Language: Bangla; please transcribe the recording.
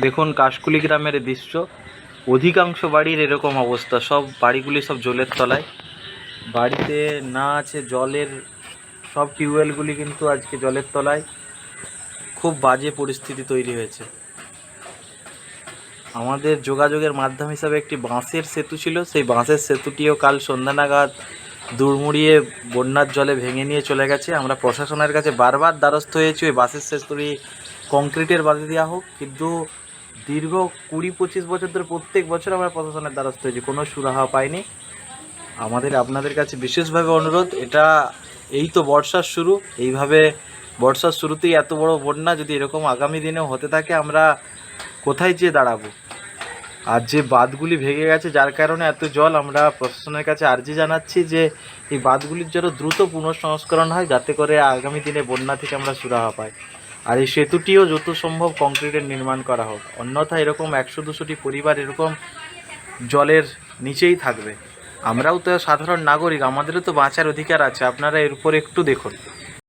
দেখুন, কাশকুলি গ্রামের দৃশ্য। অধিকাংশ বাড়ির এরকম অবস্থা। সব বাড়িগুলি সব জলের তলায়। বাড়িতে না আছে জলের, সব টিউবওয়েলগুলি কিন্তু আজকে জলের তলায়। খুব বাজে পরিস্থিতি তৈরি হয়েছে। আমাদের যোগাযোগের মাধ্যম হিসাবে একটি বাঁশের সেতু ছিল। সেই বাঁশের সেতুটিও কাল সন্ধ্যা নাগাদ দুড়মুড়িয়ে বন্যার জলে ভেঙে নিয়ে চলে গেছে। আমরা প্রশাসনের কাছে বারবার দ্বারস্থ হয়েছি, ওই বাসের শেষ সেতুটি কংক্রিটের বাঁধে দেওয়া হোক, কিন্তু দীর্ঘ কুড়ি পঁচিশ বছর ধরে প্রত্যেক বছর আমরা প্রশাসনের দ্বারস্থ হয়েছি, কোনো সুরাহা পাইনি। আমাদের, আপনাদের কাছে বিশেষভাবে অনুরোধ, এটা এই তো বর্ষার শুরু, এইভাবে বর্ষার শুরুতেই এত বড় বন্যা যদি এরকম আগামী দিনেও হতে থাকে, আমরা কোথায় যেয়ে দাঁড়াবো? আর যে বাঁধগুলি ভেঙে গেছে, যার কারণে এত জল, আমরা প্রশাসনের কাছে আর্জি জানাচ্ছি যে এই বাঁধগুলির যেন দ্রুত পুনঃসংস্করণ হয়, যাতে করে আগামী দিনে বন্যা থেকে আমরা সুরাহা পাই। আর এই সেতুটিও যত সম্ভব কংক্রিটের নির্মাণ করা হোক। অন্যথায় এরকম একশো দুশোটি পরিবার এরকম জলের নিচেই থাকবে। আমরাও তো সাধারণ নাগরিক, আমাদেরও তো বাঁচার অধিকার আছে। আপনারা এর উপর একটু দেখুন।